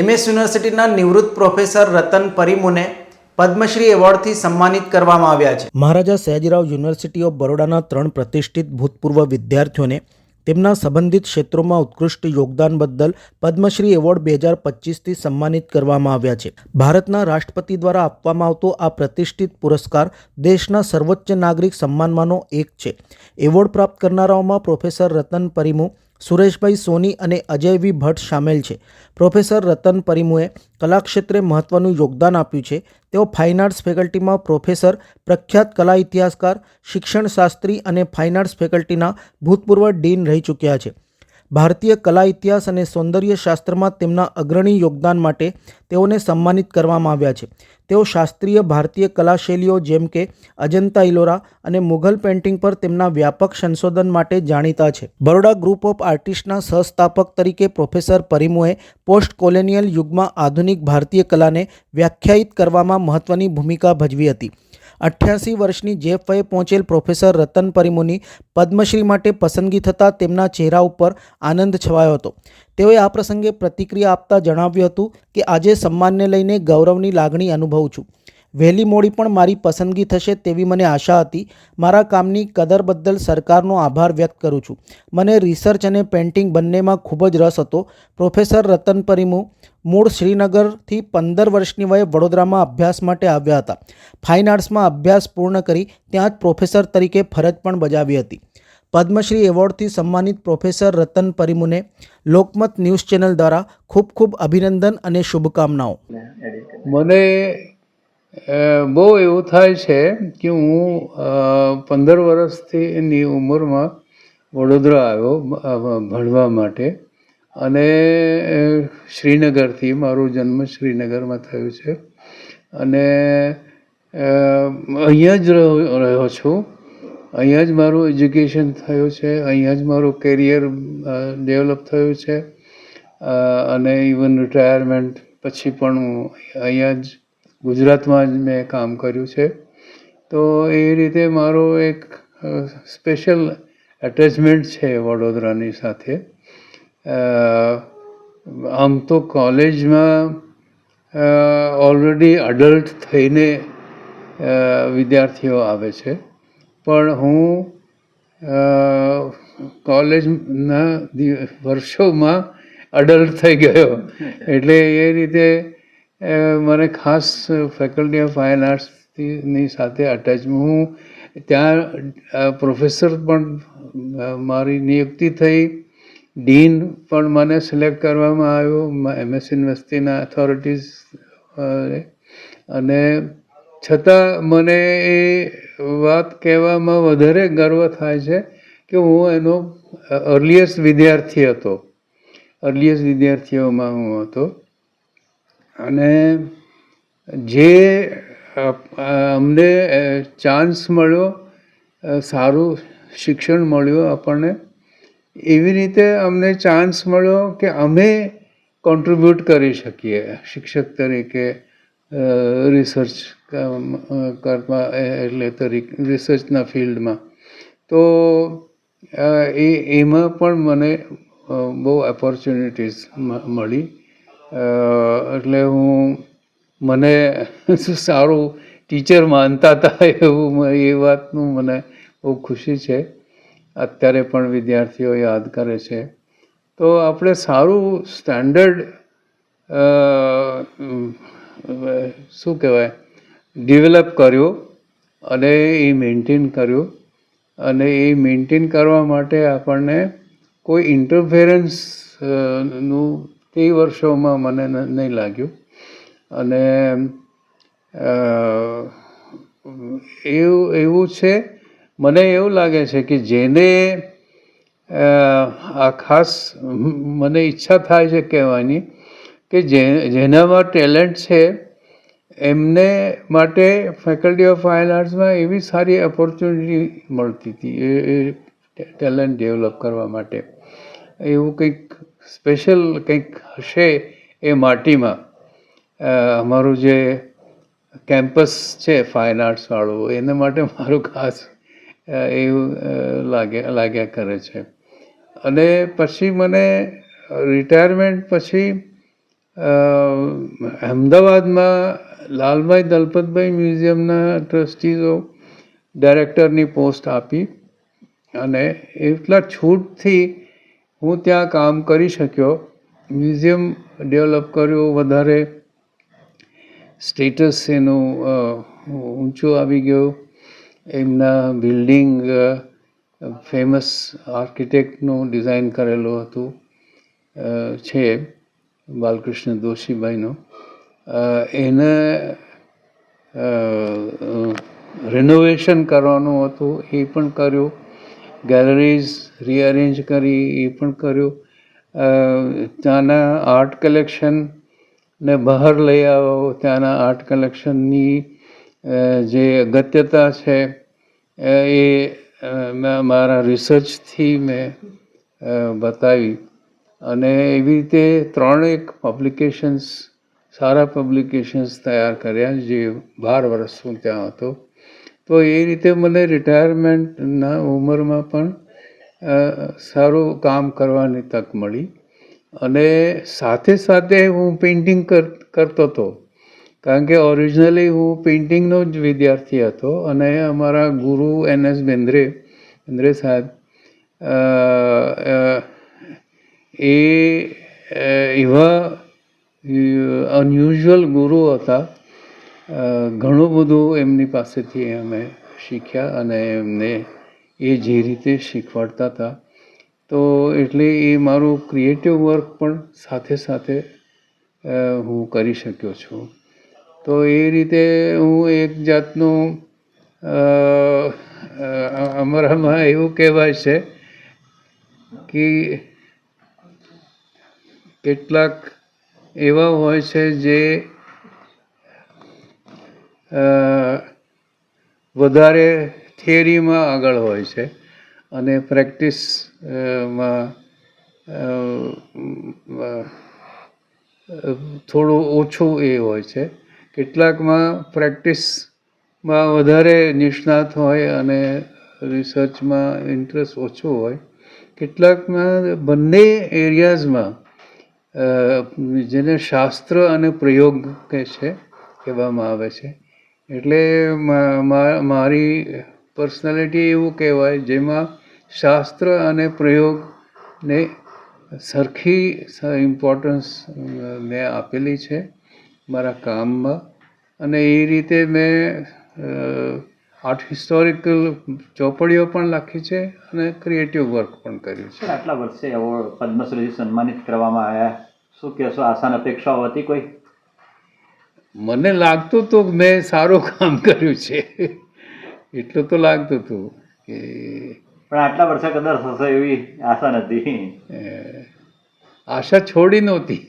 MS યુનિવર્સિટીના નિવૃત્ત professor Ratan પરિમુને પદ્મશ્રી એવોર્ડથી સન્માનિત કરવામાં આવ્યા છે. મહારાજા સયાજીરાવ યુનિવર્સિટી ઓફ બરોડાના ત્રણ પ્રતિષ્ઠિત ભૂતપૂર્વ વિદ્યાર્થીઓને તેમના સંબંધિત ક્ષેત્રોમાં ઉત્કૃષ્ટ યોગદાન બદલ પદ્મશ્રી એવોર્ડ બે હજાર પચીસથી સન્માનિત કરવામાં આવ્યા છે. ભારતના રાષ્ટ્રપતિ દ્વારા આપવામાં આવતો આ પ્રતિષ્ઠિત પુરસ્કાર દેશના સર્વોચ્ચ નાગરિક સન્માનમાંનો એક છે. એવોર્ડ પ્રાપ્ત કરનારાઓમાં પ્રોફેસર રતન પરિમુ સુરેશભાઈ સોની અને અજય વી ભટ્ટ સામેલ છે. પ્રોફેસર રતન પરિમુએ કલાક્ષેત્રે મહત્ત્વનું યોગદાન આપ્યું છે. તેઓ ફાઇન આર્ટ્સ ફેકલ્ટીમાં પ્રોફેસર, પ્રખ્યાત કલા ઇતિહાસકાર, શિક્ષણશાસ્ત્રી અને ફાઇન આર્ટ્સ ફેકલ્ટીના ભૂતપૂર્વ ડીન રહી ચૂક્યા છે. ભારતીય કલા, ઇતિહાસ અને સૌંદર્ય શાસ્ત્રમાં તેમના અગ્રણી યોગદાન માટે તેઓને સન્માનિત કરવામાં આવ્યા છે. તેઓ શાસ્ત્રીય ભારતીય કલા શૈલીઓ જેમ કે અજંતા ઇલોરા અને મુઘલ પેઇન્ટિંગ પર તેમના વ્યાપક સંશોધન માટે જાણીતા છે. બરોડા ગ્રુપ ઓફ આર્ટિસ્ટના સહસ્થાપક તરીકે પ્રોફેસર પરિમુએ પોસ્ટ કોલોનિયલ યુગમાં આધુનિક ભારતીય કલાને વ્યાખ્યાયિત કરવામાં મહત્ત્વની ભૂમિકા ભજવી હતી. અઠ્યાસી વર્ષની જેફએ પહોંચેલ પ્રોફેસર રતન પરિમુની પદ્મશ્રી માટે પસંદગી થતાં તેમના ચહેરા ઉપર આનંદ છવાયો હતો. તેઓએ આ પ્રસંગે પ્રતિક્રિયા આપતા જણાવ્યું હતું કે, આજે સન્માનને લઈને ગૌરવની લાગણી અનુભવું છું. વહેલી મોડી પણ મારી પસંદગી થશે તેવી મને આશા હતી. મારા કામની કદર બદલ સરકારનો આભાર વ્યક્ત કરું છું. મને રિસર્ચ અને પેઇન્ટિંગ બંનેમાં ખૂબ જ રસ હતો. પ્રોફેસર રતન પરિમુ મૂળ શ્રીનગરથી પંદર વર્ષની વયે વડોદરામાં અભ્યાસ માટે આવ્યા હતા. ફાઇન આર્ટ્સમાં અભ્યાસ પૂર્ણ કરી ત્યાં જ પ્રોફેસર તરીકે ફરજ પણ બજાવી હતી. પદ્મશ્રી એવોર્ડથી સન્માનિત પ્રોફેસર રતન પરિમુને લોકમત ન્યૂઝ ચેનલ દ્વારા ખૂબ ખૂબ અભિનંદન અને શુભકામનાઓ. મને બહુ એવું થાય છે કે હું પંદર વર્ષથી એની ઉંમરમાં વડોદરા આવ્યો ભણવા માટે. અને શ્રીનગરથી મારો જન્મ શ્રીનગરમાં થયો છે. અને અહીંયા જ રહ્યો છું. અહીંયા જ મારું એજ્યુકેશન થયું છે. અહીંયા જ મારું કેરિયર ડેવલપ થયું છે. અને ઇવન રિટાયરમેન્ટ પછી પણ હું અહીંયા જ ગુજરાતમાં જ મેં કામ કર્યું છે. તો એ રીતે મારો એક સ્પેશિયલ એટેચમેન્ટ છે વડોદરાની સાથે. આમ તો કોલેજમાં ઓલરેડી અડલ્ટ થઈને વિદ્યાર્થીઓ આવે છે. પણ હું કોલેજના વર્ષોમાં અડલ્ટ થઈ ગયો. એટલે એ રીતે મને ખાસ ફેકલ્ટી ઓફ ફાઇન આર્ટ્સની સાથે અટેચ હું, ત્યાં પ્રોફેસર પણ મારી નિયુક્તિ થઈ. ડીન પણ મને સિલેક્ટ કરવામાં આવ્યો એમએસ યુનિવર્સિટીના ઓથોરિટીઝ અને છતાં મને એ વાત કહેવામાં વધારે ગર્વ થાય છે કે હું એનો અર્લીએસ્ટ વિદ્યાર્થી હતો. અર્લીએસ્ટ વિદ્યાર્થીઓમાં હું હતો. અને જે અમને ચાન્સ મળ્યો સારું શિક્ષણ મળ્યું આપણને એવી રીતે અમને ચાન્સ મળ્યો કે અમે કોન્ટ્રીબ્યુટ કરી શકીએ. શિક્ષક તરીકે રિસર્ચ કરવા એટલે તરીકે રિસર્ચના ફિલ્ડમાં તો એ, એમાં પણ મને બહુ ઓપોર્ચ્યુનિટીઝ મળી. એટલે હું, મને સારું ટીચર માનતા હતા એવું એ વાતનું મને બહુ ખુશી છે. અત્યારે પણ વિદ્યાર્થીઓ યાદ કરે છે. તો આપણે સારું સ્ટાન્ડર્ડ શું કહેવાય ડેવલપ કર્યું અને એ મેન્ટેન કર્યું. અને એ મેન્ટેન કરવા માટે આપણને કોઈ ઇન્ટરફેરન્સનું તે વર્ષોમાં મને નહીં લાગ્યું. અને એવું એવું છે મને એવું લાગે છે કે જેને આ ખાસ મને ઈચ્છા થાય છે કહેવાની કે જે, જેનામાં ટેલેન્ટ છે, એમને માટે ફેકલ્ટી ઓફ ફાઇન આર્ટ્સમાં એવી સારી ઓપોર્ચ્યુનિટી મળતી હતી, એ એ ટેલેન્ટ ડેવલપ કરવા માટે. એવું કંઈક સ્પેશિયલ કંઈક હશે એ માટીમાં અમારું જે કેમ્પસ છે ફાઇન આર્ટ્સવાળું એના માટે મારું ખાસ એવું લાગ્યા લાગ્યા કરે છે. અને પછી મને રિટાયરમેન્ટ પછી અમદાવાદમાં લાલભાઈ દલપતભાઈ મ્યુઝિયમના ટ્રસ્ટીઝો ડાયરેક્ટરની પોસ્ટ આપી. અને એટલા છૂટથી હું ત્યાં કામ કરી શક્યો. મ્યુઝિયમ ડેવલપ કર્યું, વધારે સ્ટેટસ એનું ઊંચું આવી ગયું. એમના બિલ્ડિંગ ફેમસ આર્કિટેક્ટનું ડિઝાઇન કરેલું હતું છે, બાલકૃષ્ણ દોશીભાઈનું એને રિનોવેશન કરવાનું હતું, એ પણ કર્યું. ગેલેરીઝ રીઅરેન્જ કરી, એ પણ કર્યું. ત્યાંના આર્ટ કલેક્શન ને બહાર લઈ આવો, ત્યાંના આર્ટ કલેક્શનની જે અગત્યતા છે એ મારા રિસર્ચથી મેં બતાવી. અને એવી રીતે ત્રણેક પબ્લિકેશન્સ સારા પબ્લિકેશન્સ તૈયાર કર્યા જે બાર વર્ષ હું ત્યાં હતો. તો એ રીતે મને રિટાયરમેન્ટના ઉંમરમાં પણ સારું કામ કરવાની તક મળી. અને સાથે સાથે હું પેઇન્ટિંગ કર, કરતો હતો કારણ કે ઓરિજિનલી હું પેઇન્ટિંગનો જ વિદ્યાર્થી હતો અને અમારા ગુરુ એન એસ બેન્દ્રે બેન્દ્રે સાહેબ એ એવા અનયુઝ્યુઅલ ગુરુ હતા. ઘણું બધું એમની પાસેથી અમે શીખ્યા અને એમને એ જે રીતે શીખવાડતા હતા. તો એટલે એ મારું ક્રિએટિવ વર્ક પણ સાથે સાથે હું કરી શક્યો છું. તો એ રીતે હું એક જાતનું અમારામાં એવું કહેવાય છે કે કેટલાક એવા હોય છે જે વધારે થિયરીમાં આગળ હોય છે અને પ્રેક્ટિસમાં અ, અ, થોડું ઓછું એ હોય છે. કેટલાકમાં પ્રેક્ટિસમાં વધારે નિષ્ણાત હોય અને રિસર્ચમાં ઇન્ટરેસ્ટ ઓછો હોય, કેટલાકમાં બંને એરિયાઝમાં જેને શાસ્ત્ર અને પ્રયોગ કહે છે, કહેવામાં આવે છે. એટલે મારી પર્સનાલિટી એવું કહેવાય, જેમાં શાસ્ત્ર અને પ્રયોગને સરખી ઇમ્પોર્ટન્સ મેં આપેલી છે. મારા કામમાં. અને એ રીતે મેં આર્ટ હિસ્ટોરિકલ ચોપડીઓ પણ લખી છે અને ક્રિએટિવ વર્ક પણ કર્યું છે. આટલા વર્ષે એવોર્ડ પદ્મશ્રીથી સન્માનિત કરવામાં આવ્યા? શું કહેશો આસાન અપેક્ષાઓ હતી કોઈ? મને લાગતું હતું કે મેં સારું કામ કર્યું છે. એટલું તો લાગતું હતું કે પણ આટલા વર્ષે કદાચ થશે એવી આશા નથી આશા છોડી નહોતી.